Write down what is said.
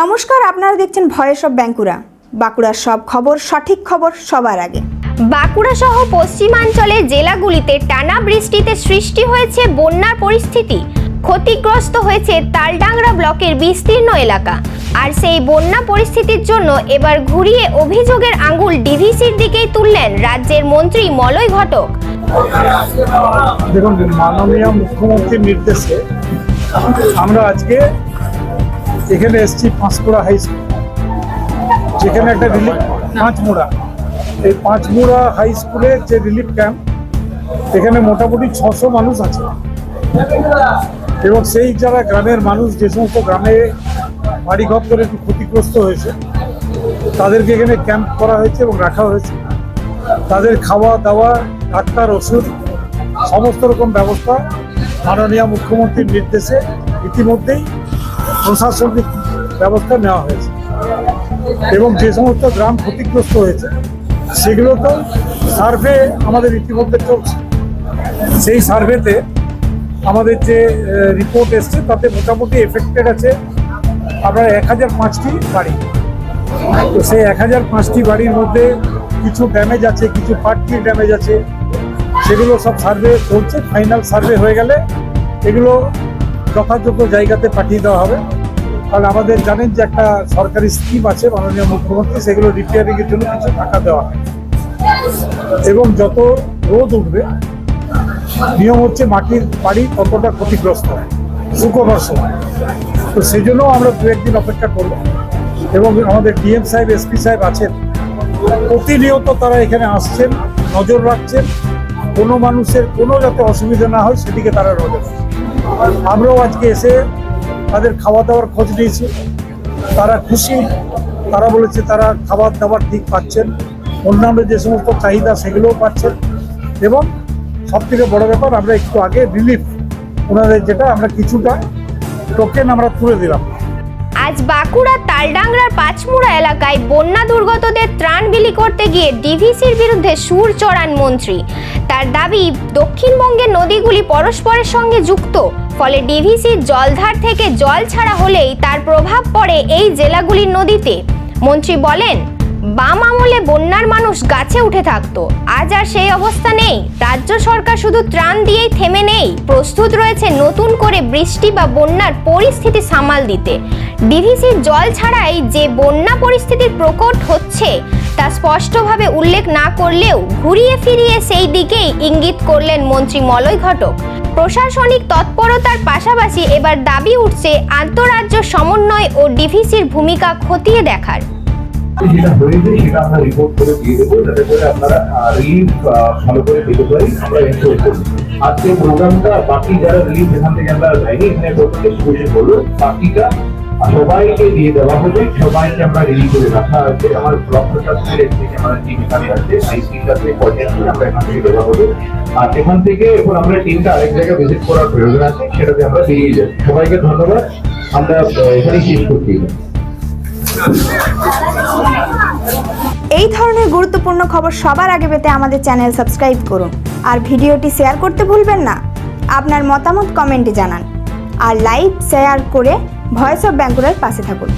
নমস্কার আপনারা দেখছেন ভয়েস অব ব্যাঙ্কুরা বাঁকুড়ার সব খবর সঠিক খবর সবার আগে। বাঁকুড়া সহ পশ্চিমাঞ্চলের জেলাগুলিতে টানা বৃষ্টিতে সৃষ্টি হয়েছে বন্যার পরিস্থিতি। ক্ষতিগ্রস্ত হয়েছে তালডাংরা ব্লকের বিস্তীর্ণ এলাকা। আর সেই বন্যা পরিস্থিতির জন্য এবার ঘুরিয়ে অভিযোগের আঙুল ডিভিসির দিকেই তুললেন রাজ্যের মন্ত্রী মলয় ঘটক। দেখুন মাননীয় মুখ্যমন্ত্রীর নির্দেশে আমরা আজকে এখানে এসছি পাঁচমুড়া হাই স্কুল। যেখানে একটা রিলিফ পাঁচমুড়া। এই পাঁচমুড়া হাই স্কুলের যে রিলিফ ক্যাম্প এখানে মোটামুটি ছশো মানুষ আছে। এবং সেই যারা গ্রামের মানুষ, যে সমস্ত গ্রামে বাড়িঘর করে একটু ক্ষতিগ্রস্ত হয়েছে, তাদেরকে এখানে ক্যাম্প করা হয়েছে এবং রাখা হয়েছে। তাদের খাওয়া দাওয়া, ডাক্তার ওষুধ, সমস্ত রকম ব্যবস্থা মাননীয় মুখ্যমন্ত্রীর নির্দেশে ইতিমধ্যেই প্রশাসনিক ব্যবস্থা নেওয়া হয়েছে। এবং যে সমস্ত গ্রাম ক্ষতিগ্রস্ত হয়েছে, সেগুলো তো সার্ভে আমাদের ইতিমধ্যে চলছে। সেই সার্ভেতে আমাদের যে রিপোর্ট এসছে, তাতে মোটামুটি এফেক্টেড আছে আপনার এক হাজার পাঁচটি বাড়ি। তো সেই এক হাজার পাঁচটি বাড়ির মধ্যে কিছু ড্যামেজ আছে, কিছু পার্টলি ড্যামেজ আছে, সেগুলো সব সার্ভে চলছে ফাইনাল সার্ভে হয়ে গেলে এগুলো যথাযোগ্য জায়গাতে পাঠিয়ে দেওয়া হবে। কারণ আমাদের জানেন যে একটা সরকারি স্কিম আছে, মাননীয় মুখ্যমন্ত্রী, সেগুলো রিপেয়ারিং এর জন্য কিছু টাকা দেওয়া হয়। এবং যত রোদ উঠবে, নিয়ম হচ্ছে মাটির বাড়ি ততটা ক্ষতিগ্রস্ত শুকোবার সময় তো সেই জন্য আমরা দু একদিন অপেক্ষা করব। এবং আমাদের ডিএম সাহেব, এসপি সাহেব আছেন। প্রতিনিয়ত তারা এখানে আসছেন, নজর রাখছেন। কোনো মানুষের কোনো যাতে অসুবিধা না হয়, সেদিকে তারা নজর রাখছেন। আমরাও আজকে এসে তাদের খাওয়া দাওয়ার খোঁজ নিয়েছি। তারা খুশি। তারা বলেছে তারা খাবার দাবার ঠিক পাচ্ছেন। অন্যান্য যে সমস্ত চাহিদা সেগুলোও পাচ্ছেন। এবং সব থেকে বড় ব্যাপার, আমরা একটু আগে রিলিফ ওনাদের যেটা আমরা কিছুটা টোকেন আমরা তুলে দিলাম। আজ বাঁকুড়া তালডাংরার পাঁচমুড়া এলাকায় বন্যা দুর্গতদের ত্রাণ বিলি করতে গিয়ে ডিভিসির বিরুদ্ধে সুর চড়ান মন্ত্রী। তার দাবি, দক্ষিণবঙ্গের নদীগুলি পরস্পরের সঙ্গে যুক্ত। ফলে ডিভিসির জলধার থেকে জল ছাড়া হলেই তার প্রভাব পড়ে এই জেলাগুলির নদীতে। মন্ত্রী বলেন, বাম আমলে বন্যার মানুষ গাছে উঠে থাকতো। আজ আর সেই অবস্থা নেই। রাজ্য সরকার শুধু ত্রাণ দিয়েই থেমে নেই। প্রস্তুত রয়েছে নতুন করে বৃষ্টি বা বন্যার পরিস্থিতি সামাল দিতে। ডিভিসির জল ছাড়াই যে বন্যা পরিস্থিতির প্রকট হচ্ছে, তা স্পষ্টভাবে উল্লেখ না করলেও ঘুরিয়ে ফিরিয়ে সেই দিকেই ইঙ্গিত করলেন মন্ত্রী মলয় ঘটক। প্রশাসনিক তৎপরতার পাশাপাশি এবার দাবি উঠছে আন্তঃরাজ্য সমন্বয় ও ডিভিসির ভূমিকা খতিয়ে দেখার। আজকে প্রোগ্রামটা বাকি যারা রিলিফ এখান থেকে আমরা যাইনি, এখানে প্রথমে বসে বলল বাকিটা সবাইকে দিয়ে দেওয়া হবে। সবাইকে আমরা রেডি করে রাখা আছে। আমার ব্লক প্রশাসনের থেকে আমার টিম এখানে আছে। আইসির সাথে পর্যায়ে আমরা এখান থেকে দেওয়া হবে। আর এখান থেকে এখন আমরা টিমটা আরেক জায়গায় ভিজিট করার প্রয়োজন আছে, সেটাতে আমরা বেরিয়ে যাই। সবাইকে ধন্যবাদ। আমরা এখানেই শেষ করছি। এই ধরনের গুরুত্বপূর্ণ খবর সবার আগে পেতে আমাদের চ্যানেল সাবস্ক্রাইব করুন। আর ভিডিওটি শেয়ার করতে ভুলবেন না। আপনার মতামত কমেন্টে জানান। আর লাইক, শেয়ার করে ভয়েস অফ ব্যাঙ্কুরার পাশে থাকুন।